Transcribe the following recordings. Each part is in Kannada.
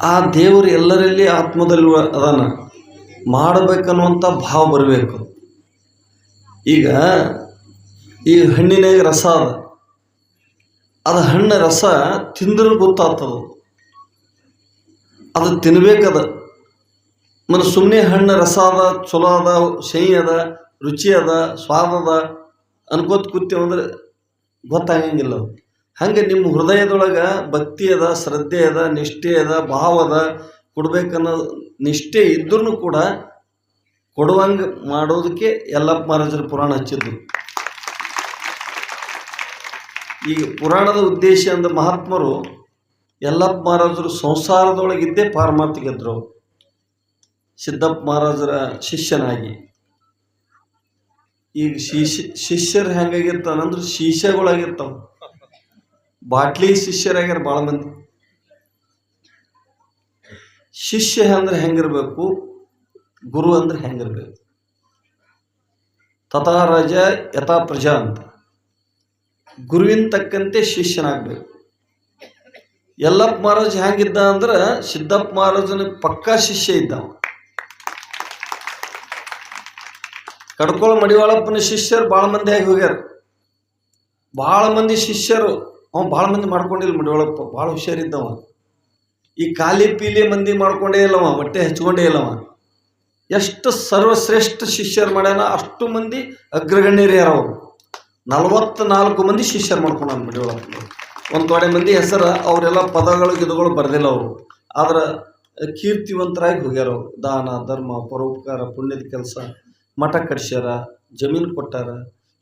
ಆ ದೇವರು ಎಲ್ಲರಲ್ಲಿ ಆತ್ಮದಲ್ಲಿ ಅದಾನ. ಮಾಡಬೇಕನ್ನುವಂಥ ಭಾವ ಬರಬೇಕು. ಈಗ ಈ ಹಣ್ಣಿನಾಗ ರಸ ಅದ. ಅದು ಹಣ್ಣು ರಸ ತಿಂದ್ರೆ ಗೊತ್ತಾಗ್ತದ. ಅದು ತಿನ್ಬೇಕದ. ಮನ ಸುಮ್ಮನೆ ಹಣ್ಣು ರಸ ಅದ, ಚಲೋ ಅದ ಶೈ ಅದ, ರುಚಿ ಅದ, ಸ್ವಾದ ಅದ ಅನ್ಕೋತ ಕೂತೇವೆ ಅಂದ್ರೆ ಗೊತ್ತಾಗಂಗಿಲ್ಲ. ಅದು ಹಂಗೆ ನಿಮ್ಮ ಹೃದಯದೊಳಗೆ ಭಕ್ತಿ ಅದ, ಶ್ರದ್ಧೆ ಅದ, ನಿಷ್ಠೆ ಅದ, ಭಾವ ಅದ, ಕೊಡ್ಬೇಕನ್ನೋ ನಿಷ್ಠೆ ಇದ್ರೂ ಕೂಡ ಕೊಡುವಂಗೆ ಮಾಡೋದಕ್ಕೆ ಯಲ್ಲಪ್ಪ ಮಹಾರಾಜರ ಪುರಾಣ ಹಚ್ಚಿದ್ರು ಈ ಪುರಾಣದ ಉದ್ದೇಶ ಅಂದ ಮಹಾತ್ಮರು ಯಲ್ಲಪ್ಪ ಮಹಾರಾಜರು ಸಂಸಾರದೊಳಗಿದ್ದೇ ಪಾರಮಾರ್ಥಿಗೆದ್ರು ಸಿದ್ದಪ್ಪ ಮಹಾರಾಜರ ಶಿಷ್ಯನಾಗಿ. ಈಗ ಶಿಷ್ಯ, ಶಿಷ್ಯರು ಹೆಂಗಾಗಿರ್ತಾನಂದ್ರೆ ಶೀಶೆಗಳಾಗಿರ್ತಾವ. ಬಾಟ್ಲಿ ಶಿಷ್ಯರಾಗ್ಯಾರ ಭಾಳ ಮಂದಿ. ಶಿಷ್ಯ ಅಂದ್ರೆ ಹೆಂಗಿರ್ಬೇಕು? ಗುರು ಅಂದ್ರೆ ಹೆಂಗಿರ್ಬೇಕು? ತಥಾ ರಾಜ ಯಥಾ ಪ್ರಜಾ ಅಂತ. ಗುರುವಿನ ತಕ್ಕಂತೆ ಶಿಷ್ಯನಾಗಬೇಕು. ಯಲ್ಲಪ್ಪ ಮಹಾರಾಜ್ ಹೆಂಗಿದ್ದ ಅಂದ್ರೆ ಸಿದ್ದಪ್ಪ ಮಹಾರಾಜನ ಪಕ್ಕಾ ಶಿಷ್ಯ ಇದ್ದವ. ಕಡ್ಕೊಳ ಮಡಿವಾಳಪ್ಪನ ಶಿಷ್ಯರು ಭಾಳ ಮಂದಿ ಆಗಿ ಹೋಗ್ಯಾರ. ಭಾಳ ಮಂದಿ ಶಿಷ್ಯರು ಅವ ಭಾಳ ಮಂದಿ ಮಾಡ್ಕೊಂಡಿಲ್ಲ ಮಡಿವಾಳಪ್ಪ ಭಾಳ ಹುಷಾರಿದ್ದವ. ಈ ಖಾಲಿ ಪೀಲಿ ಮಂದಿ ಮಾಡ್ಕೊಂಡೇ ಇಲ್ಲವ ಹೊಟ್ಟೆ ಹಚ್ಕೊಂಡೇ ಇಲ್ಲವ. ಎಷ್ಟು ಸರ್ವಶ್ರೇಷ್ಠ ಶಿಷ್ಯರು ಮಾಡ್ಯಾನ, ಅಷ್ಟು ಮಂದಿ ಅಗ್ರಗಣ್ಯರು ಯಾರವರು ನಲವತ್ನಾಲ್ಕು ಮಂದಿ ಶಿಷ್ಯರು ಮಾಡ್ಕೊಂಡ ಮಡಿವಾಳಪ್ಪ ಒಂದು ತೊಡೆ ಮಂದಿ ಹೆಸರು, ಅವರೆಲ್ಲ ಪದಗಳು, ಗಿದಗಳು ಬರೆದಿಲ್ಲ ಅವರು. ಆದ್ರೆ ಕೀರ್ತಿವಂತರಾಗಿ ಹೋಗ್ಯಾರ ಅವರು. ದಾನ, ಧರ್ಮ, ಪರೋಪಕಾರ, ಪುಣ್ಯದ ಕೆಲಸ, ಮಠ ಕಟ್ಸ್ಯಾರ, ಜಮೀನು ಕೊಟ್ಟಾರ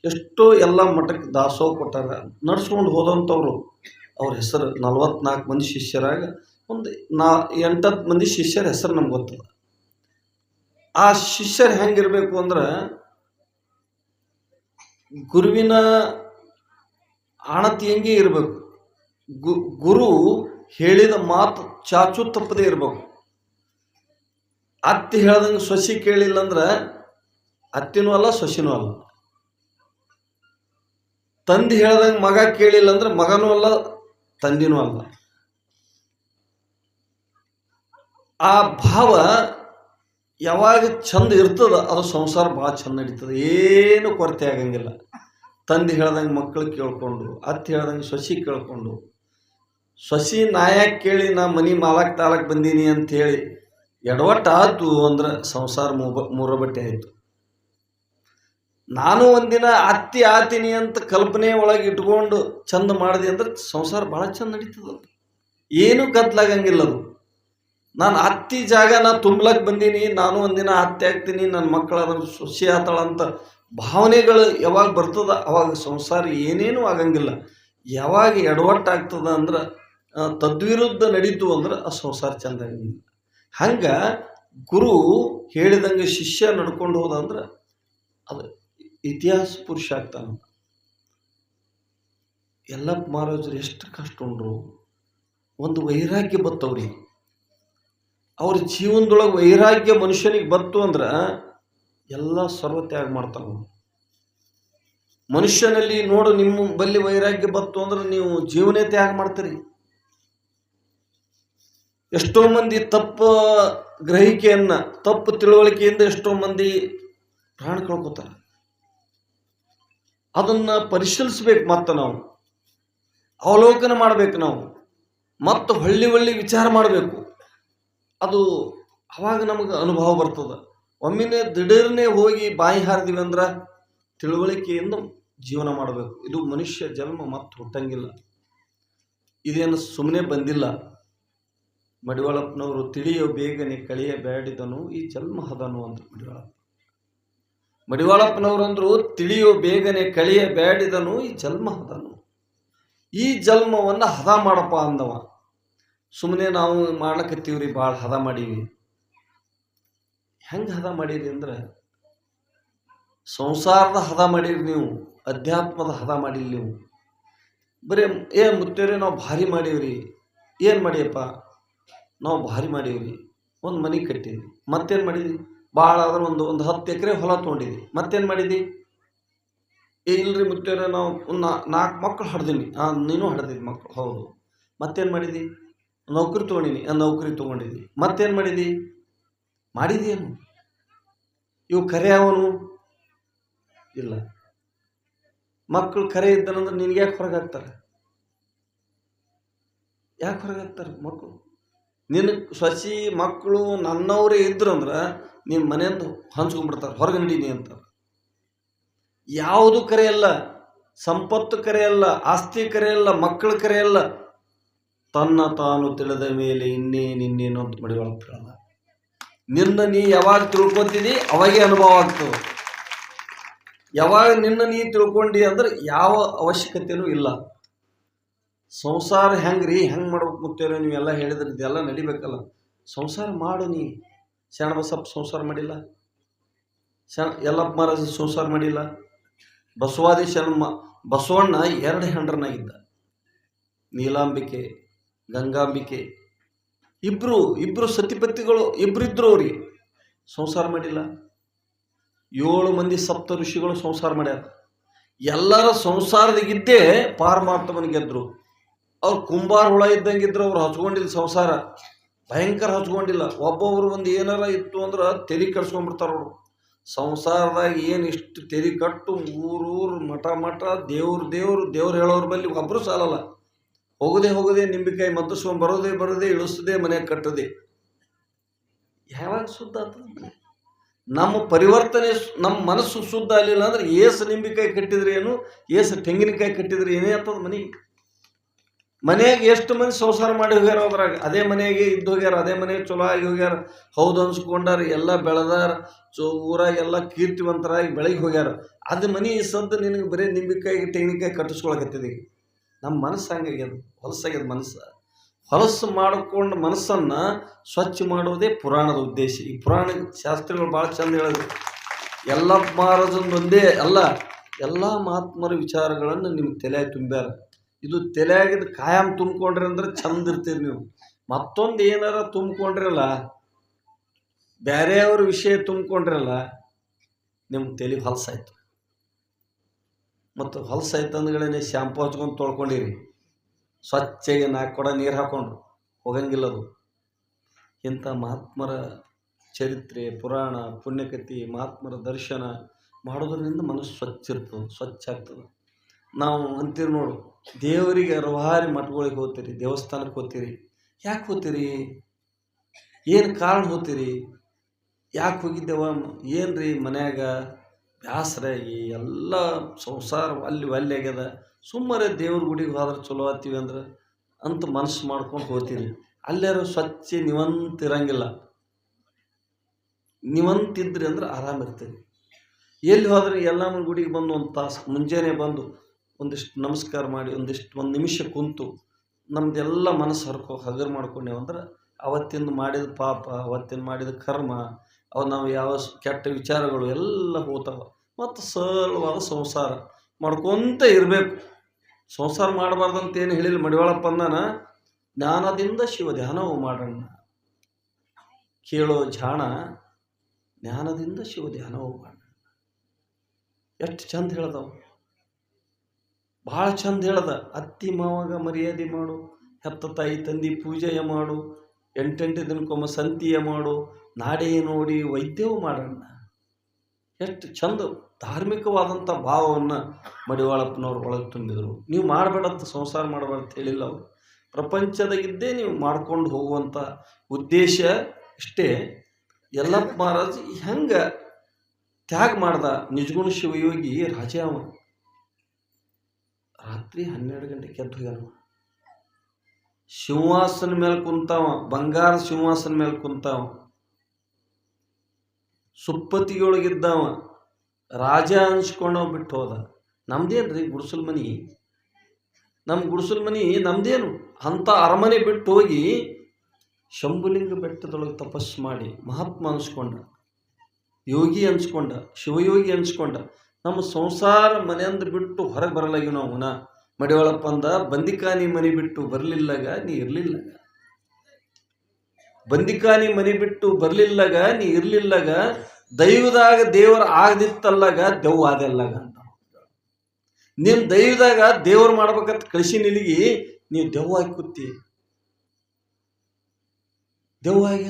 ಎಷ್ಟೋ ಎಲ್ಲ ಮಠಕ್ಕೆ ದಾಸೋಹ ಕೊಟ್ಟಾರ ನಡ್ಸ್ಕೊಂಡು ಹೋದಂಥವ್ರು. ಅವ್ರ ಹೆಸರು ನಲ್ವತ್ನಾಲ್ಕು ಮಂದಿ ಶಿಷ್ಯರಾಗ ಒಂದು ನಾ ಎಂಟತ್ತು ಮಂದಿ ಶಿಷ್ಯರ ಹೆಸರು ನಮ್ಗೆ ಗೊತ್ತದ ಆ ಶಿಷ್ಯರು ಹೆಂಗಿರಬೇಕು ಅಂದ್ರೆ ಗುರುವಿನ ಆಣತಿ ಹೆಂಗೆ ಇರಬೇಕು? ಗುರು ಹೇಳಿದ ಮಾತು ಚಾಚು ತಪ್ಪದೇ ಇರಬೇಕು. ಅತ್ತಿ ಹೇಳ್ದಂಗೆ ಸೊಸಿ ಕೇಳಿಲ್ಲ ಅಂದ್ರೆ ಅತ್ತಿನೂ ಅಲ್ಲ ಸೊಸಿನೂ ಅಲ್ಲ. ತಂದೆ ಹೇಳ್ದಂಗೆ ಮಗ ಕೇಳಿಲ್ಲ ಅಂದ್ರೆ ಮಗನೂ ಅಲ್ಲ, ತಂದಿನೂ ಅಲ್ಲ. ಆ ಭಾವ ಯಾವಾಗ ಚಂದ ಇರ್ತದ, ಅದು ಸಂಸಾರ ಭಾಳ ಚಂದ ನಡೀತದೆ. ಏನು ಕೊರತೆ ಆಗಂಗಿಲ್ಲ. ತಂದೆ ಹೇಳ್ದಂಗೆ ಮಕ್ಕಳು ಕೇಳ್ಕೊಂಡು, ಅತ್ತೆ ಹೇಳ್ದಂಗೆ ಸೊಸಿ ಕೇಳ್ಕೊಂಡು, ಸೊಸಿ ನಾಯಕ್ ಕೇಳಿ ನಾ ಮನೆ ಮಾಲಕ್ ತಾಲಕ್ ಬಂದೀನಿ ಅಂತ ಎಡವಟ್ಟು ಆತು ಅಂದ್ರೆ ಸಂಸಾರ ಮೂಬ ಮೂರಬಟ್ಟೆ ಆಯಿತು. ನಾನು ಒಂದಿನ ಅತ್ತಿ ಆತೀನಿ ಅಂತ ಕಲ್ಪನೆ ಒಳಗೆ ಇಟ್ಕೊಂಡು ಚಂದ ಮಾಡಿದೆ ಅಂದ್ರೆ ಸಂಸಾರ ಭಾಳ ಚಂದ ನಡೀತದ ಏನು ಕದ್ಲಾಗಂಗಿಲ್ಲ ಅದು. ನಾನು ಅತ್ತಿ ಜಾಗ ನಾ ತುಂಬಲಕ್ಕೆ ಬಂದೀನಿ, ನಾನು ಒಂದಿನ ಅತ್ತೆ ಆಗ್ತೀನಿ ನನ್ನ ಮಕ್ಕಳ ಸೊಸೆ ಆತಾಳ ಅಂತ ಭಾವನೆಗಳು ಯಾವಾಗ ಬರ್ತದ, ಅವಾಗ ಸಂಸಾರ ಏನೇನೂ ಆಗಂಗಿಲ್ಲ. ಯಾವಾಗ ಎಡವಟ್ಟಾಗ್ತದ ಅಂದ್ರೆ ತದ್ವಿರುದ್ಧ ನಡೀತು ಅಂದ್ರೆ ಆ ಸಂಸಾರ ಚಂದ ಹಂಗೆ ಗುರು ಹೇಳಿದಂಗೆ ಶಿಷ್ಯ ನಡ್ಕೊಂಡು ಹೋದ ಅಂದ್ರೆ ಅದು ಇತಿಹಾಸ ಪುರುಷ ಆಗ್ತಾನ ಎಲ್ಲ ಮಹಾರಾಜರು ಎಷ್ಟು ಕಷ್ಟ ಉಂಡ್ರು. ಒಂದು ವೈರಾಗ್ಯ ಬತ್ತವ್ರಿ. ಅವ್ರ ಜೀವನದೊಳಗೆ ವೈರಾಗ್ಯ ಮನುಷ್ಯನಿಗೆ ಬತ್ತು ಅಂದ್ರೆ ಎಲ್ಲ ಸರ್ವತ್ಯಾಗ ಮಾಡ್ತಾನ. ಮನುಷ್ಯನಲ್ಲಿ ನೋಡು ನಿಮ್ಮ ಬಲ್ಲಿ ವೈರಾಗ್ಯ ಬತ್ತು ಅಂದ್ರೆ ನೀವು ಜೀವನೇ ತ್ಯಾಗ ಮಾಡ್ತೀರಿ. ಎಷ್ಟೋ ಮಂದಿ ತಪ್ಪು ಗ್ರಹಿಕೆಯನ್ನ, ತಪ್ಪು ತಿಳುವಳಿಕೆಯಿಂದ ಎಷ್ಟೋ ಮಂದಿ ಪ್ರಾಣ ಕಳ್ಕೊತಾರೆ. ಅದನ್ನ ಪರಿಶೀಲಿಸ್ಬೇಕು ಮತ್ತೆ ನಾವು. ಅವಲೋಕನ ಮಾಡ್ಬೇಕು ನಾವು. ಮತ್ತು ಹೊಳ್ಳಿ ಹೊಳ್ಳಿ ವಿಚಾರ ಮಾಡಬೇಕು. ಅದು ಅವಾಗ ನಮಗೆ ಅನುಭವ ಬರ್ತದೆ. ಒಮ್ಮಿನೇ ದಿಢೀರ್ನೆ ಹೋಗಿ ಬಾಯಿ ಹಾರಿದಿವಿ ಅಂದ್ರೆ ತಿಳುವಳಿಕೆಯಿಂದ ಜೀವನ ಮಾಡಬೇಕು. ಇದು ಮನುಷ್ಯ ಜನ್ಮ ಮತ್ತು ಹುಟ್ಟಂಗಿಲ್ಲ. ಇದೇನು ಸುಮ್ಮನೆ ಬಂದಿಲ್ಲ. ಮಡಿವಾಳಪ್ಪನವರು, ತಿಳಿಯೋ ಬೇಗನೆ ಕಳೆಯ ಬ್ಯಾಡಿದನು, ಈ ಜನ್ಮ ಹದನು ಅಂತ ಮಡಿವಾಳಪ್ಪ. ಮಡಿವಾಳಪ್ಪನವರು ಅಂದ್ರು ತಿಳಿಯೋ ಬೇಗನೆ ಕಳಿಯ ಬೇಡಿದನು ಈ ಜನ್ಮ ಹದನು ಈ ಜನ್ಮವನ್ನು ಹದ ಮಾಡಪ್ಪ ಅಂದವ. ಸುಮ್ಮನೆ ನಾವು ಮಾಡ್ಲಕತ್ತೀವ್ರಿ ಭಾಳ ಹದ ಮಾಡೀವಿ. ಹೆಂಗೆ ಹದ ಮಾಡೀರಿ ಅಂದ್ರೆ, ಸಂಸಾರದ ಹದ ಮಾಡೀರಿ ನೀವು, ಅಧ್ಯಾತ್ಮದ ಹದ ಮಾಡಿಲ್ಲ ನೀವು. ಬರೀ, ಏ ಮುತ್ತೇರಿ, ನಾವು ಭಾರಿ ಮಾಡೀವ್ರಿ. ಏನು ಮಾಡಿಯಪ್ಪ? ನಾವು ಭಾರಿ ಮಾಡೀವ್ರಿ. ಒಂದು ಮನೆ ಕಟ್ಟಿದ್ವಿ. ಮತ್ತೇನು ಮಾಡಿದ್ವಿ? ಭಾಳ ಆದ್ರೆ ಒಂದು ಒಂದು ಹತ್ತು ಎಕರೆ ಹೊಲ ತೊಗೊಂಡಿದ್ವಿ. ಮತ್ತೇನು ಮಾಡಿದ್ವಿ? ಏ ಇಲ್ರಿ ಮುತ್ತೇರ, ನಾವು ಒಂದು ನಾಲ್ಕು ಮಕ್ಕಳು ಹಡ್ದೀನಿ. ಹಾಂ ನೀನು ಹಡ್ದಿದ್ದು ಮಕ್ಕಳು ಹೌದು. ಮತ್ತೇನು ಮಾಡಿದ್ವಿ? ನೌಕರಿ ತೊಗೊಂಡಿನಿ. ಆ, ನೌಕರಿ ತೊಗೊಂಡಿದ್ದಿ ಮತ್ತೇನು ಮಾಡಿದಿ ಮಾಡಿದೇನು ಇವು ಕರೆ ಅವನು? ಇಲ್ಲ. ಮಕ್ಕಳು ಕರೆ ಇದ್ದಾನಂದ್ರೆ ನಿನ್ಗೆ ಯಾಕೆ ಹೊರಗೆ ಹಾಕ್ತಾರೆ? ಯಾಕೆ ಹೊರಗೆ ಹಾಕ್ತಾರೆ ಮಕ್ಕಳು ನಿನ್ನ ಸೊಸಿ ಮಕ್ಕಳು ನನ್ನವರೇ ಇದ್ರು ಅಂದ್ರೆ ನಿಮ್ಮ ಮನೆಯಿಂದ ಹಂಚ್ಕೊಂಡ್ಬಿಡ್ತಾರೆ, ಹೊರಗೆ ನಡೀನಿ ಅಂತ. ಯಾವುದು ಕರೆ ಅಲ್ಲ ಸಂಪತ್ತು ಕರೆ ಅಲ್ಲ ಆಸ್ತಿ ಕರೆ ಅಲ್ಲ ಮಕ್ಕಳ ಕರೆ ಅಲ್ಲ ತನ್ನ ತಾನು ತಿಳಿದ ಮೇಲೆ ಇನ್ನೇನಿನ್ನೇನು ಅಂತ ಮಡಿವಾಳ ನಿನ್ನ ನೀ ಯಾವಾಗ ತಿಳ್ಕೊತೀನಿ ಅವಾಗೇ ಅನುಭವ ಆಗ್ತದೆ. ಯಾವಾಗ ನಿನ್ನ ನೀ ತಿಳ್ಕೊಂಡಿ ಅಂದ್ರೆ ಯಾವ ಅವಶ್ಯಕತೆನೂ ಇಲ್ಲ. ಸಂಸಾರ ಹೆಂಗ್ರಿ, ಹೆಂಗೆ ಮಾಡ್ಬೇಕು ಮುತ್ತೇರೋ ನೀವೆಲ್ಲ ಹೇಳಿದ್ರೆ ಇದೆಲ್ಲ ನಡಿಬೇಕಲ್ಲ. ಸಂಸಾರ ಮಾಡು ನೀ. ಶರಣ ಬಸಪ್ಪ ಸಂಸಾರ ಮಾಡಿಲ್ಲ. ಶರಣ ಯಲ್ಲಪ್ಪ ಮಹಾರಾಜ ಸಂಸಾರ ಮಾಡಿಲ್ಲ. ಬಸವಾದಿ ಶರಣ ಬಸವಣ್ಣ ಎರಡು ಹೆಂಡ್ರನಾಗಿದ್ದ. ನೀಲಾಂಬಿಕೆ, ಗಂಗಾಂಬಿಕೆ. ಇಬ್ರು ಇಬ್ಬರು ಸತಿಪತಿಗಳು ಇಬ್ಬರಿದ್ರು ಅವ್ರಿಗೆ ಸಂಸಾರ ಮಾಡಿಲ್ಲ. ಏಳು ಮಂದಿ ಸಪ್ತ ಋಷಿಗಳು ಸಂಸಾರ ಮಾಡ್ಯಾರ. ಎಲ್ಲರ ಸಂಸಾರದಾಗಿದ್ದೇ ಪಾರಮಾತ್ಮನ ಗೆದ್ರು. ಅವ್ರು ಕುಂಬಾರ ಹುಳ ಇದ್ದಂಗಿದ್ರು, ಅವ್ರು ಹಚ್ಕೊಂಡಿದ್ದ ಸಂಸಾರ. ಭಯಂಕರ ಹಚ್ಕೊಂಡಿಲ್ಲ ಒಬ್ಬೊಬ್ರು ಒಂದು ಏನಾರ ಇತ್ತು ಅಂದ್ರೆ ತೆರಿ ಕಟ್ಸ್ಕೊಂಡ್ಬಿಡ್ತಾರ ಅವರು. ಸಂಸಾರದಾಗ ಏನು ಇಷ್ಟು ತೆರಿ ಕಟ್ಟು, ಊರೂರು ಮಠ ಮಠ, ದೇವ್ರ, ದೇವ್ರು ದೇವ್ರು ಹೇಳೋರ ಬಲ್ಲಿ ಒಬ್ರು ಸಾಲಲ್ಲ. ಹೋಗದೆ ಹೋಗದೆ ನಿಂಬಿಕಾಯಿ ಮತ್ತಿಸ್ಕೊಂಡ್ ಬರೋದೇ ಬರೋದೇ, ಇಳಿಸದೆ ಮನೆಗೆ ಕಟ್ಟದೆ. ಯಾವಾಗ ಶುದ್ಧ ನಮ್ಮ ಪರಿವರ್ತನೆ ನಮ್ಮ ಮನಸ್ಸು ಶುದ್ಧ ಆಗಲಿಲ್ಲ ಅಂದ್ರೆ ಏಸು ನಿಂಬಿಕಾಯಿ ಕಟ್ಟಿದ್ರೆ ಏನು? ಏಸು ತೆಂಗಿನಕಾಯಿ ಕಟ್ಟಿದ್ರೆ ಏನೇ ಆಗ್ತದ ಮನೆ? ಮನೆಯಾಗ ಎಷ್ಟು ಮಂದಿ ಸಂಸಾರ ಮಾಡಿ ಹೋಗ್ಯಾರ ಅದ್ರಾಗ? ಅದೇ ಮನೆಗೆ ಇದ್ದು ಹೋಗ್ಯಾರ, ಅದೇ ಮನೆಗೆ ಚಲೋ ಆಗಿ ಹೋಗ್ಯಾರ, ಹೌದು ಅನ್ಸ್ಕೊಂಡಾರ, ಎಲ್ಲ ಬೆಳೆದಾರ ಸೊ ಎಲ್ಲ ಕೀರ್ತಿವಂತರಾಗಿ ಬೆಳಗ್ಗೆ ಹೋಗ್ಯಾರ. ಅದು ಮನೆ ಸದ್ದು ನಿನಗೆ ಬರೀ ನಿಂಬಿಕಾಯಿ, ತೆಂಗಿನಕಾಯಿ ಕಟ್ಟಿಸ್ಕೊಳಕತ್ತಿದೀಗ ನಮ್ಮ ಮನಸ್ಸು ಹಂಗಾಗ್ಯದ ಹೊಲಸಾಗ್ಯದ ಮನಸ್ಸು. ಹೊಲಸು ಮಾಡಿಕೊಂಡು ಮನಸ್ಸನ್ನು ಸ್ವಚ್ಛ ಮಾಡುವುದೇ ಪುರಾಣದ ಉದ್ದೇಶ. ಈ ಪುರಾಣ ಶಾಸ್ತ್ರಗಳು ಭಾಳ ಚಂದ ಹೇಳೋದು. ಎಲ್ಲ ಮಹಾರಾಜಂದು ಒಂದೇ ಅಲ್ಲ, ಎಲ್ಲ ಮಹಾತ್ಮರ ವಿಚಾರಗಳನ್ನು ನಿಮ್ಗೆ ತಲೆ ತುಂಬ್ಯಾರ. ಇದು ತಲೆಯಾಗಿದ್ದು ಕಾಯಂ ತುಂಬಿಕೊಂಡ್ರಿ ಅಂದ್ರೆ ಚಂದ ಇರ್ತೀರಿ ನೀವು. ಮತ್ತೊಂದು ಏನಾರ ತುಂಬಿಕೊಂಡ್ರಲ್ಲ ಬೇರೆಯವ್ರ ವಿಷಯ ತುಂಬಿಕೊಂಡ್ರಲ್ಲ ನಿಮ್ಮ ತಲೆ ಹೊಲಸಾಯ್ತು ಮತ್ತು ಹೊಲಸಾಯ್ತು ಅಂದ್ಗಳೇ ಶಾಂಪು ಹಚ್ಕೊಂಡು ತೊಳ್ಕೊಂಡಿರಿ. ಸ್ವಚ್ಛಗೆ ನಾಲ್ಕು ಕೊಡ ನೀರು ಹಾಕ್ಕೊಂಡ್ರು ಹೋಗಂಗಿಲ್ಲ ಅದು. ಇಂಥ ಮಹಾತ್ಮರ ಚರಿತ್ರೆ, ಪುರಾಣ, ಪುಣ್ಯಕಥೆ, ಮಹಾತ್ಮರ ದರ್ಶನ ಮಾಡೋದ್ರಿಂದ ಮನಸ್ಸು ಸ್ವಚ್ಛ ಇರ್ತದೆ, ಸ್ವಚ್ಛ ಆಗ್ತದೆ. ನಾವು ಅಂತೀರಿ ನೋಡು, ದೇವರಿಗೆ ಅರ್ವಾರಿ ಮಠಗಳಿಗೆ ಹೋಗ್ತೀರಿ, ದೇವಸ್ಥಾನಕ್ಕೆ ಹೋಗ್ತೀರಿ. ಯಾಕೆ ಹೋಗ್ತೀರಿ? ಏನು ಕಾರಣ ಹೋಗ್ತೀರಿ? ಯಾಕೆ ಹೋಗಿದ್ದೇವ? ಏನು ರೀ ಮನ್ಯಾಗ ಬ್ಯಾಸರಾಗಿ ಎಲ್ಲ ಸಂಸಾರ ಅಲ್ಲಿ ಅಲ್ಲಿ ಆಗ್ಯದ. ಸುಮ್ಮನೆ ದೇವ್ರ ಗುಡಿಗೆ ಹೋದ್ರೆ ಚಲೋ ಆತೀವಿ ಅಂದ್ರೆ ಅಂತ ಮನಸ್ಸು ಮಾಡ್ಕೊಂಡು ಹೋಗ್ತೀರಿ. ಅಲ್ಲಾರು ಸ್ವಚ್ಛ ನಿವಂತಿರಂಗಿಲ್ಲ ನಿವಂತಿದ್ರಿ ಅಂದ್ರೆ ಆರಾಮಿರ್ತೀರಿ ಎಲ್ಲಿ ಹೋದ್ರೆ ಎಲ್ಲಮ್ಮನ ಗುಡಿಗೆ ಬಂದು ಒಂದು ತಾಸು ಮುಂಜಾನೆ ಬಂದು ಒಂದಿಷ್ಟು ನಮಸ್ಕಾರ ಮಾಡಿ, ಒಂದಿಷ್ಟು ಒಂದು ನಿಮಿಷ ಕುಂತು ನಮ್ದೆಲ್ಲ ಮನಸ್ಸು ಹರ್ಕೋ, ಹಗರ್ ಮಾಡ್ಕೊಂಡೇವು ಅಂದ್ರೆ ಅವತ್ತಿಂದ ಮಾಡಿದ ಪಾಪ, ಅವತ್ತಿಂದ ಮಾಡಿದ ಕರ್ಮ, ಅವ ನಾವು ಯಾವ ಕೆಟ್ಟ ವಿಚಾರಗಳು ಎಲ್ಲ ಹೋಗ್ತಾವ ಮತ್ತು ಸರಳವಾದ ಸಂಸಾರ ಮಾಡ್ಕೊತ ಇರಬೇಕು. ಸಂಸಾರ ಮಾಡಬಾರ್ದಂತ ಏನು ಹೇಳಿಲ್ಲ ಮಡಿವಾಳಪ್ಪ ಅಂದಾನ, ಜ್ಞಾನದಿಂದ ಶಿವ ಧ್ಯಾನವು ಮಾಡೋಣ ಕೇಳೋ ಜಾಣ ಜ್ಞಾನದಿಂದ ಶಿವ ಧ್ಯಾನವು ಮಾಡೋಣ ಎಷ್ಟು ಚಂದ ಹೇಳ್ದವ. ಭಾಳ ಚಂದ ಹೇಳ್ದ, ಅತ್ತಿ ಮಾವಾಗ ಮರ್ಯಾದೆ ಮಾಡು, ಹೆತ್ತ ತಾಯಿ ತಂದಿ ಪೂಜೆಯ ಮಾಡು, ಎಂಟೆಂಟು ದಿನಕ್ಕೊಮ್ಮೆ ಸಂತಿಯ ಮಾಡು, ನಾಡೇ ನೋಡಿ ವೈದ್ಯವು ಮಾಡೋಣ ಎಷ್ಟು ಚಂದ ಧಾರ್ಮಿಕವಾದಂಥ ಭಾವವನ್ನು ಮಡಿವಾಳಪ್ಪನವ್ರು ಒಳಗೆ ತುಂಬಿದರು. ನೀವು ಮಾಡಬೇಡಂತ ಸಂಸಾರ ಮಾಡಬೇಡ ಅಂತ ಹೇಳಿಲ್ಲ ಅವರು. ಪ್ರಪಂಚದಾಗಿದ್ದೇ ನೀವು ಮಾಡ್ಕೊಂಡು ಹೋಗುವಂಥ ಉದ್ದೇಶ ಇಷ್ಟೇ. ಯಲ್ಲಪ್ಪ ಮಹಾರಾಜ್, ಹೆಂಗೆ ತ್ಯಾಗ ಮಾಡ್ದ ನಿಜಗುಣ ಶಿವಯೋಗಿ ರಾಜ ಅವ ರಾತ್ರಿ ಹನ್ನೆರಡು ಗಂಟೆ ಎದ್ದು ಹೋಗ್ಯಾರ ಸಿಂಹಾಸನ ಮೇಲೆ ಕುಂತಾವ, ಬಂಗಾರ ಸಿಂಹಾಸನ ಮೇಲೆ ಕುಂತಾವ. ಸುಪ್ಪತಿಯೊಳಗಿದ್ದಾವ ರಾಜ ಅನ್ಸ್ಕೊಂಡವ್ ಬಿಟ್ಟು ಹೋದ. ನಮ್ದೇನ್ರಿ ಗುಡಿಸಲ್ ಮನಿ? ನಮ್ಮ ಗುಡಿಸಲ್ ಮನಿ ನಮ್ದೇನು? ಅಂಥ ಅರಮನೆ ಬಿಟ್ಟು ಹೋಗಿ ಶಂಭುಲಿಂಗ ಬೆಟ್ಟದೊಳಗೆ ತಪಸ್ಸು ಮಾಡಿ ಮಹಾತ್ಮ ಅನ್ಸ್ಕೊಂಡ, ಯೋಗಿ ಅನ್ಸ್ಕೊಂಡ, ಶಿವಯೋಗಿ ಅನ್ಸ್ಕೊಂಡ ನಮ್ಮ ಸಂಸಾರ ಮನೆಯಿಂದ ಬಿಟ್ಟು ಹೊರಗೆ ಬರಲಾಗಿ ನಾವು ನಾ ಮಡಿವಾಳಪ್ಪ ಅಂದ, ಬಂದಿಕಾನಿ ಮನೆ ಬಿಟ್ಟು ಬರಲಿಲ್ಲಗ, ನೀ ಇರ್ಲಿಲ್ಲ ಬಂದಿಕಾನಿ ಮನೆ ಬಿಟ್ಟು ಬರಲಿಲ್ಲಗ, ನೀ ಇರ್ಲಿಲ್ಲಗ. ದೈವದಾಗ ದೇವರ ಆಗದಿತ್ತಲ್ಲಗ ದೆವ್ವ ಆದಲ್ಲಗ ಅಂತ. ನೀನು ದೈವದಾಗ ದೇವ್ರು ಮಾಡ್ಬೇಕಂತ ಕಳಿಸಿ ನಿನಗಿ, ನೀ ದೆವ್ವ ಆಗಿ ಕೂತಿ. ದೆವ್ವ ಆಗಿ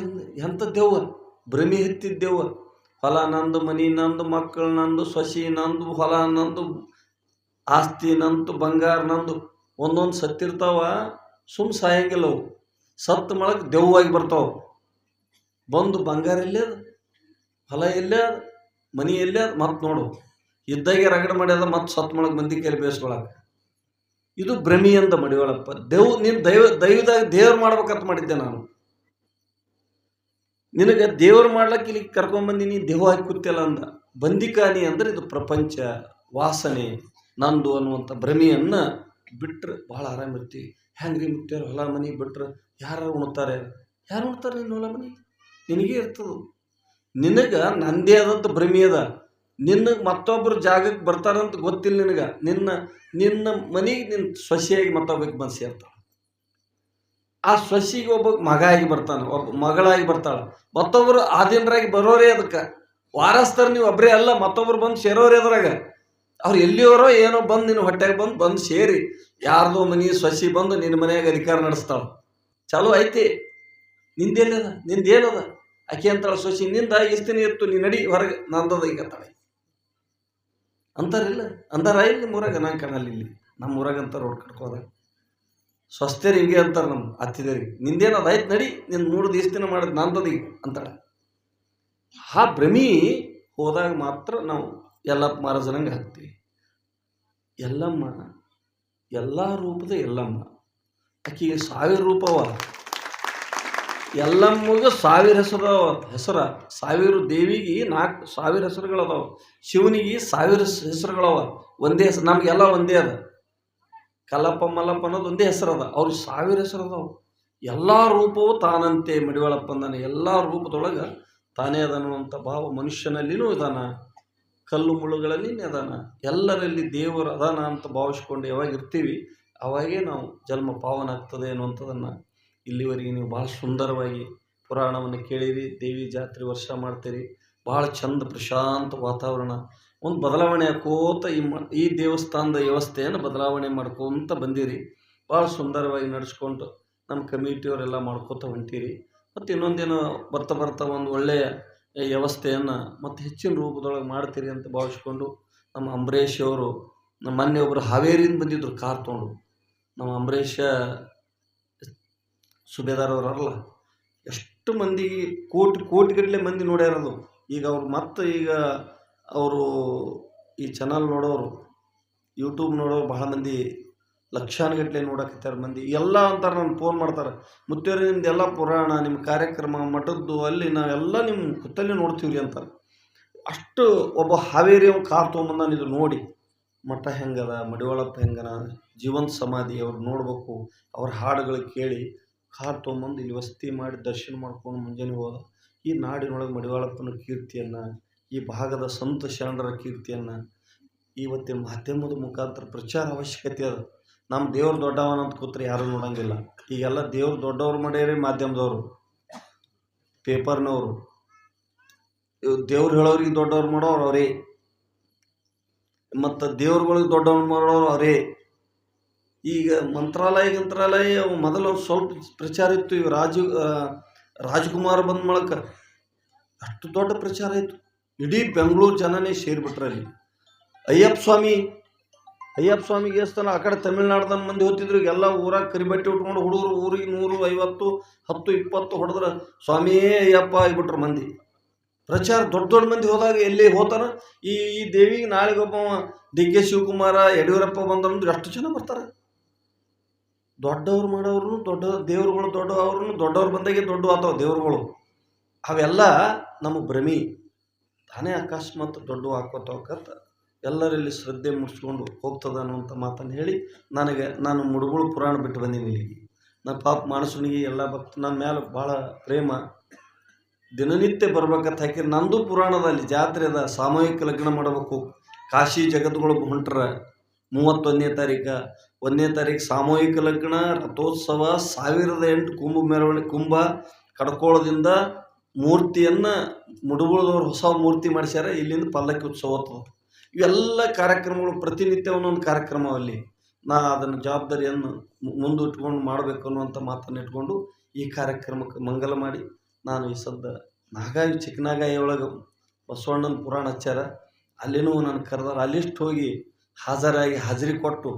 ಎಂತ ದೆವ್ವ ಭ್ರಮೆ ಹತ್ತಿದ ದೆವ್ವ ಹೊಲ ನಂದು, ಮನಿ ನಂದು, ಮಕ್ಕಳು ನಂದು, ಸೊಸಿ ನಂದು, ಹೊಲ ನಂದು, ಆಸ್ತಿ ನಂದು, ಬಂಗಾರ ನಂದು, ಒಂದೊಂದು ಸತ್ತಿರ್ತಾವ ಸಾಯಂಗಿಲ್ಲ ಅವು. ಸತ್ತು ಮೊಳಕ್ಕೆ ದೆವ್ವಾಗಿ ಬರ್ತಾವ. ಬಂದು ಬಂಗಾರ ಅದ? ಹೊಲ ಅದ? ಮನಿ ಅದ? ಮತ್ತೆ ನೋಡು. ಇದ್ದಾಗೆ ರಗಡ ಮಾಡ್ಯದ ಮತ್ತೆ ಸತ್ತು ಮೊಳಗೆ ಮಂದಿ ಕೈಲಿ ಬೇಯಿಸ್ಕೊಳಕ್ಕೆ ಇದು ಭ್ರಮಿ ಅಂತ ಮಡಿವಳಪ್ಪ. ದೇವ್ ನೀನು ದೈವ, ದೈವದಾಗ ದೇವ್ರು ಮಾಡ್ಬೇಕಂತ ಮಾಡಿದ್ದೆ ನಾನು. ನಿನಗೆ ದೇವ್ರು ಮಾಡ್ಲಕ್ಕೆ ಇಲ್ಲಿ ಕರ್ಕೊಂಬಂದಿನಿ ದೇಹ ಹಾಕಿ ಕೂತಿಲ್ಲ ಅಂದ. ಬಂದಿಕಾನಿ ಅಂದ್ರೆ ಇದು ಪ್ರಪಂಚ, ವಾಸನೆ, ನಂದು ಅನ್ನುವಂಥ ಭ್ರಮೆಯನ್ನು ಬಿಟ್ರೆ ಭಾಳ ಆರಾಮಿರ್ತೀವಿ ಹೆಂಗ್ರಿ ಮುಟ್ಟ್ಯಾರ ಹೊಲ ಮನೆ ಬಿಟ್ರೆ ಯಾರು ಉಣ್ತಾರೆ? ಯಾರು ಉಣ್ತಾರೆ ನಿನ್ನ ಹೊಲ ಮನಿ? ನಿನಗೆ ಇರ್ತದೆ. ನಿನಗೆ ನಂದೇ ಆದಂಥ ಭ್ರಮೆ ಅದ. ನಿನ್ನ ಮತ್ತೊಬ್ಬರು ಜಾಗಕ್ಕೆ ಬರ್ತಾರಂತ ಗೊತ್ತಿಲ್ಲ ನಿನಗೆ. ನಿನ್ನ ನಿನ್ನ ಮನೆಗೆ ನಿನ್ನ ಸೊಸೆಯಾಗಿ ಮತ್ತೊಬ್ಬಕ್ಕೆ ಬಂದು ಸೇರ್ತಾಳೆ ಆ ಸೊಸಿಗೆ ಒಬ್ಬ ಮಗ ಆಗಿ ಬರ್ತಾನೆ, ಒಬ್ಬ ಮಗಳಾಗಿ ಬರ್ತಾಳೆ. ಮತ್ತೊಬ್ಬರು ಆದಿನರಾಗಿ ಬರೋರೇ ಅದಕ್ಕೆ. ವಾರಸ್ತಾರೆ ನೀವು ಒಬ್ಬರೇ ಅಲ್ಲ, ಮತ್ತೊಬ್ರು ಬಂದು ಸೇರೋರೆ ಅದ್ರಾಗ. ಅವ್ರು ಎಲ್ಲಿಯವರೋ ಏನೋ ಬಂದು ನಿನ್ನ ಹೊಟ್ಟೆಗೆ ಬಂದು ಬಂದು ಸೇರಿ, ಯಾರ್ದೋ ಮನೆ ಸೊಸಿ ಬಂದು ನಿನ್ನ ಮನೆಯಾಗ ಅಧಿಕಾರ ನಡೆಸ್ತಾಳೆ. ಚಲೋ ಐತಿ. ನಿಂದೇನದ? ನಿಂದೇನದ? ಆಕೆ ಅಂತಾಳೆ, ಸೊಸಿ, ನಿಂದ ಇಸ್ತಿನ ಇತ್ತು? ನೀ ನಡಿ ಹೊರಗೆ, ನಂದದ ಈಗ ತಾಳೆ. ಅಂತಾರಿಲ್ಲ? ಅಂತಾರ ಇಲ್ಲಿ ಊರಾಗ ನಾನು ಕಾಣಲ್ಲ ಇಲ್ಲಿ. ನಮ್ಮ ಊರಾಗ ಅಂತ ರೋಡ್ ಕಟ್ಕೋದ. ಸ್ವಸ್ಥರು ಹಿಂಗೆ ಅಂತಾರೆ ನಮ್ಮ ಅತ್ತಿದರಿಗೆ ನಿಂದೇನು ಅದಾಯ್ತು ನಡಿ ನಿನ್ನ ಮೂರು ದಿವಸ ದಿನ ಮಾಡಿದ ನಂದದಿ ಅಂತಾಳೆ ಆ ಭ್ರಮಿ ಹೋದಾಗ ಮಾತ್ರ ನಾವು ಎಲ್ಲಪ್ಪ ಮಹಾರಾಜನಂಗೆ ಹಾಕ್ತೀವಿ. ಎಲ್ಲಮ್ಮ, ಎಲ್ಲ ರೂಪದ ಎಲ್ಲಮ್ಮ. ಆಕೆಗೆ ಸಾವಿರ ರೂಪವ ಎಲ್ಲಮ್ಮಗೆ ಸಾವಿರ ಹೆಸರು ಹೆಸರ, ಸಾವಿರ ದೇವಿಗೆ ನಾಲ್ಕು ಸಾವಿರ ಹೆಸರುಗಳದಾವ. ಶಿವನಿಗೆ ಸಾವಿರ ಹೆಸರುಗಳವ. ಒಂದೇ ಹೆಸರು, ನಮಗೆಲ್ಲ ಒಂದೇ ಅದ. ಕಲ್ಲಪ್ಪ ಮಲ್ಲಪ್ಪ ಅನ್ನೋದು ಒಂದೇ ಹೆಸರದ ಅವ್ರಿಗೆ ಸಾವಿರ ಹೆಸರದವು ಎಲ್ಲ ರೂಪವೂ ತಾನಂತೆ ಮಡಿವಾಳಪ್ಪ ಅಂದಾನೆ. ಎಲ್ಲ ರೂಪದೊಳಗೆ ತಾನೇ ಅದನ್ನುವಂಥ ಭಾವ ಮನುಷ್ಯನಲ್ಲಿನೂ ಇದಾನ. ಕಲ್ಲು ಮುಳ್ಳುಗಳಲ್ಲಿ ಅದಾನ ಎಲ್ಲರಲ್ಲಿ ದೇವರು ಅದಾನ ಅಂತ ಭಾವಿಸ್ಕೊಂಡು ಯಾವಾಗ ಇರ್ತೀವಿ, ಅವಾಗೇ ನಾವು ಜನ್ಮ ಪಾವನ ಆಗ್ತದೆ ಅನ್ನುವಂಥದ್ದನ್ನು ಇಲ್ಲಿವರೆಗೆ ನೀವು ಭಾಳ ಸುಂದರವಾಗಿ ಪುರಾಣವನ್ನು ಕೇಳಿರಿ. ದೇವಿ ಜಾತ್ರೆ ವರ್ಷ ಮಾಡ್ತೀರಿ. ಭಾಳ ಚಂದ ಪ್ರಶಾಂತ ವಾತಾವರಣ. ಒಂದು ಬದಲಾವಣೆ ಹಾಕೋತ ಈ ಮ, ಈ ದೇವಸ್ಥಾನದ ವ್ಯವಸ್ಥೆಯನ್ನು ಬದಲಾವಣೆ ಮಾಡ್ಕೊತ ಬಂದಿರಿ. ಭಾಳ ಸುಂದರವಾಗಿ ನಡೆಸ್ಕೊಂಡು ನಮ್ಮ ಕಮಿಟಿಯವರೆಲ್ಲ ಮಾಡ್ಕೋತ ಹೊಂಟೀರಿ. ಮತ್ತು ಇನ್ನೊಂದೇನು ಬರ್ತಾ ಬರ್ತಾ ಒಂದು ಒಳ್ಳೆಯ ವ್ಯವಸ್ಥೆಯನ್ನು ಮತ್ತು ಹೆಚ್ಚಿನ ರೂಪದೊಳಗೆ ಮಾಡ್ತೀರಿ ಅಂತ ಭಾವಿಸ್ಕೊಂಡು ನಮ್ಮ ಅಂಬರೀಷ್ ಅವರು ನಮ್ಮ ಮೊನ್ನೆ ಒಬ್ಬರು ಹಾವೇರಿಯಿಂದ ಬಂದಿದ್ದರು ಕಾರ್ ತೊಗೊಂಡು. ನಮ್ಮ ಅಂಬರೀಷ ಸುಬೇದಾರ್ ಅವರಲ್ಲ, ಎಷ್ಟು ಮಂದಿ ಕೋಟಿ ಕೋಟಿಗಟ್ಟಲೆ ಮಂದಿ ನೋಡ್ಯಾರದು ಈಗ ಅವ್ರು ಮತ್ತೆ ಈಗ ಅವರು ಈ ಚಾನಲ್ ನೋಡೋರು ಯೂಟ್ಯೂಬ್ ನೋಡೋರು ಬಹಳ ಮಂದಿ ಲಕ್ಷಾನುಗಟ್ಟಲೆ ನೋಡಕತ್ತಾರೆ ಮಂದಿ. ಎಲ್ಲ ಅಂತಾರೆ ನಾನು ಫೋನ್ ಮಾಡ್ತಾರೆ. ಮುತ್ತೇರಿ ನಿಮ್ದು ಎಲ್ಲ ಪುರಾಣ ನಿಮ್ಮ ಕಾರ್ಯಕ್ರಮ, ಮಠದ್ದು, ಅಲ್ಲಿ ನಾವೆಲ್ಲ ನಿಮ್ಮ ಕುತ್ತಲ್ಲಿ ನೋಡ್ತೀವಿ ರೀ ಅಂತಾರೆ. ಅಷ್ಟು ಒಬ್ಬ ಹಾವೇರಿ ಅವ್ನು ಕಾರ್ ತೊಗೊಂಬಂದಾನ ಇದು ನೋಡಿ. ಮಠ ಹೆಂಗದ, ಮಡಿವಾಳಪ್ಪ ಹೆಂಗನ, ಜೀವಂತ ಸಮಾಧಿ ಅವ್ರು ನೋಡ್ಬೇಕು. ಅವ್ರ ಹಾಡುಗಳು ಕೇಳಿ ಕಾರ್ ತೊಗೊಂಬಂದು ಇಲ್ಲಿ ವಸತಿ ಮಾಡಿ ದರ್ಶನ ಮಾಡ್ಕೊಂಡು ಮುಂಜಾನೆ ಹೋದ. ಈ ನಾಡಿನೊಳಗೆ ಮಡಿವಾಳಪ್ಪನ ಕೀರ್ತಿಯನ್ನು ಈ ಭಾಗದ ಸಂತ ಶರಣರ ಕೀರ್ತಿಯನ್ನು ಇವತ್ತಿನ ಮಾಧ್ಯಮದ ಮುಖಾಂತರ ಪ್ರಚಾರ ಅವಶ್ಯಕತೆ ಅದ. ನಮ್ಮ ದೇವ್ರು ದೊಡ್ಡವನ ಅಂತ ಕೂತ್ರೆ ಯಾರೂ ನೋಡಂಗಿಲ್ಲ. ಈಗೆಲ್ಲ ದೇವ್ರು ದೊಡ್ಡವ್ರು ಮಾಡ್ಯಾರಿ ಮಾಧ್ಯಮದವರು, ಪೇಪರ್ನವರು. ದೇವ್ರು ಹೇಳೋರಿಗೆ ದೊಡ್ಡವ್ರು ಮಾಡೋರು ಅವರೇ. ಮತ್ತು ದೇವ್ರುಗಳಿಗೆ ದೊಡ್ಡವ್ರು ಮಾಡೋರು ಅವರೇ. ಈಗ ಮಂತ್ರಾಲಯ ಮಂತ್ರಾಲಯ ಮೊದಲು ಸ್ವಲ್ಪ ಪ್ರಚಾರ ಇತ್ತು. ಇವು ರಾಜು ರಾಜ್ಕುಮಾರ್ ಬಂದ ಮೂಲಕ ಅಷ್ಟು ದೊಡ್ಡ ಪ್ರಚಾರ ಇತ್ತು. ಇಡೀ ಬೆಂಗಳೂರು ಜನನೇ ಸೇರಿಬಿಟ್ರೆ ಅಲ್ಲಿ. ಅಯ್ಯಪ್ಪ ಸ್ವಾಮಿ, ಅಯ್ಯಪ್ಪ ಸ್ವಾಮಿಗೆ ದೇವಸ್ಥಾನ ಆ ಕಡೆ ತಮಿಳ್ನಾಡ್ದನ್ ಮಂದಿ ಹೋಗ್ತಿದ್ರು, ಎಲ್ಲ ಊರಾಗ ಕರಿಬಟ್ಟೆ ಉಟ್ಕೊಂಡು ಹುಡುಗರು ಊರಿಗೆ ನೂರು ಐವತ್ತು, ಹತ್ತು, ಇಪ್ಪತ್ತು ಹೊಡೆದ್ರೆ ಸ್ವಾಮಿಯೇ ಅಯ್ಯಪ್ಪ ಆಗಿಬಿಟ್ರು ಮಂದಿ. ಪ್ರಚಾರ ದೊಡ್ಡ ದೊಡ್ಡ ಮಂದಿ ಹೋದಾಗ ಎಲ್ಲಿ ಹೋತಾನ ಈ ಈ ದೇವಿಗೆ ನಾಳೆಗೊಬ್ಬ ಡಿ ಕೆ ಶಿವಕುಮಾರ, ಯಡಿಯೂರಪ್ಪ ಬಂದ್ರೆ ಎಷ್ಟು ಜನ ಬರ್ತಾರೆ? ದೊಡ್ಡವ್ರು ಮಾಡೋರು ದೊಡ್ಡ ದೇವ್ರುಗಳು ದೊಡ್ಡವ್ರು ದೊಡ್ಡವ್ರು ಬಂದಾಗೆ ದೊಡ್ಡ ಆತಾವ ದೇವ್ರುಗಳು. ಅವೆಲ್ಲ ನಮ್ಮ ಭ್ರಮಿ. ತಾನೇ ಅಕಸ್ಮಾತ್ ದೊಡ್ಡ ಹೋಗತ್ತ ಎಲ್ಲರಲ್ಲಿ ಶ್ರದ್ಧೆ ಮುಟ್ಸ್ಕೊಂಡು ಹೋಗ್ತದ ಅನ್ನುವಂಥ ಮಾತನ್ನು ಹೇಳಿ ನನಗೆ ನಾನು ಮುಡುಗುಳು ಪುರಾಣ ಬಿಟ್ಟು ಬಂದೀನಿ ಇಲ್ಲಿಗೆ. ನನ್ನ ಪಾಪ ಮಾನಸುನಿಗೆ ಎಲ್ಲ ಭಕ್ತ ನನ್ನ ಮೇಲೆ ಭಾಳ ಪ್ರೇಮ. ದಿನನಿತ್ಯ ಬರ್ಬೇಕಂತ ಹಾಕಿ ನಂದು ಪುರಾಣದಲ್ಲಿ ಜಾತ್ರೆ ಸಾಮೂಹಿಕ ಲಗ್ನ ಮಾಡಬೇಕು. ಕಾಶಿ ಜಗದ್ಗಳು ಹೊಂಟ್ರ ಮೂವತ್ತೊಂದನೇ ತಾರೀಕು. ಒಂದನೇ ತಾರೀಕು ಸಾಮೂಹಿಕ ಲಗ್ನ, ರಥೋತ್ಸವ, ಸಾವಿರದ ಎಂಟು ಕುಂಭ ಮೆರವಣಿಗೆ, ಕುಂಭ, ಕಡ್ಕೋಳದಿಂದ ಮೂರ್ತಿಯನ್ನು ಮುಡುಗುಳದವ್ರು ಹೊಸ ಮೂರ್ತಿ ಮಾಡಿಸ್ಯಾರ, ಇಲ್ಲಿಂದ ಪಲ್ಲಕ್ಕಿ ಉತ್ಸವ ಇವೆಲ್ಲ ಕಾರ್ಯಕ್ರಮಗಳು, ಪ್ರತಿನಿತ್ಯ ಒಂದೊಂದು ಕಾರ್ಯಕ್ರಮ ಅಲ್ಲಿ. ನಾ ಅದನ್ನು ಜವಾಬ್ದಾರಿಯನ್ನು ಮುಂದಿಟ್ಕೊಂಡು ಮಾಡಬೇಕು ಅನ್ನುವಂಥ ಮಾತನ್ನು ಇಟ್ಕೊಂಡು ಈ ಕಾರ್ಯಕ್ರಮಕ್ಕೆ ಮಂಗಲ ಮಾಡಿ ನಾನು ಈ ಸದ್ದ ನಾಗಾಯಿ ಚಿಕ್ಕನಾಗಾಯಿ ಒಳಗೆ ಬಸವಣ್ಣನ ಪುರಾಣ ಹಚ್ಚಾರ ಅಲ್ಲಿನೂ ನಾನು ಕರೆದಾರ. ಅಲ್ಲಿಷ್ಟು ಹೋಗಿ ಹಾಜರಾಗಿ ಹಾಜರಿ ಕೊಟ್ಟು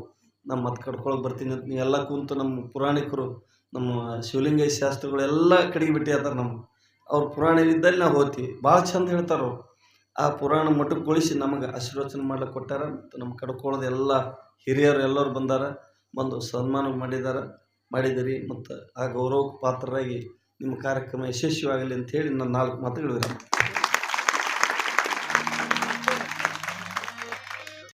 ನಮ್ಮ ಮತ್ತೆ ಕಡ್ಕೊಳಕ್ಕೆ ಬರ್ತೀನಿ ಅಂತ ಎಲ್ಲ ಕುಂತು ನಮ್ಮ ಪುರಾಣಿಕರು, ನಮ್ಮ ಶಿವಲಿಂಗ ಶಾಸ್ತ್ರಗಳೆಲ್ಲ ಕಡೆಗೆ ಬಿಟ್ಟು ನಮ್ಮ ಅವ್ರ ಪುರಾಣ ಇದ್ದಲ್ಲಿ ನಾವು ಹೋಗ್ತೀವಿ ಭಾಳ ಚಂದ ಹೇಳ್ತಾರೆ ಆ ಪುರಾಣ ಮಟ್ಟಕ್ಕೊಳಿಸಿ ನಮಗೆ ಆಶೀರ್ವಚನ ಮಾಡ್ಲಿಕ್ಕೆ ಕೊಟ್ಟಾರ ಮತ್ತು ನಮ್ಮ ಕಡ್ಕೊಳ್ಳೋದು ಎಲ್ಲ ಹಿರಿಯರು ಎಲ್ಲರೂ ಬಂದಾರ. ಬಂದು ಸನ್ಮಾನ ಮಾಡಿದಾರ, ಮಾಡಿದಿರಿ ಮತ್ತು ಆ ಗೌರವಕ್ಕೆ ಪಾತ್ರರಾಗಿ ನಿಮ್ಮ ಕಾರ್ಯಕ್ರಮ ಯಶಸ್ವಿಯಾಗಲಿ ಅಂತ ಹೇಳಿ ನಾನು ನಾಲ್ಕು ಮಾತುಗಳು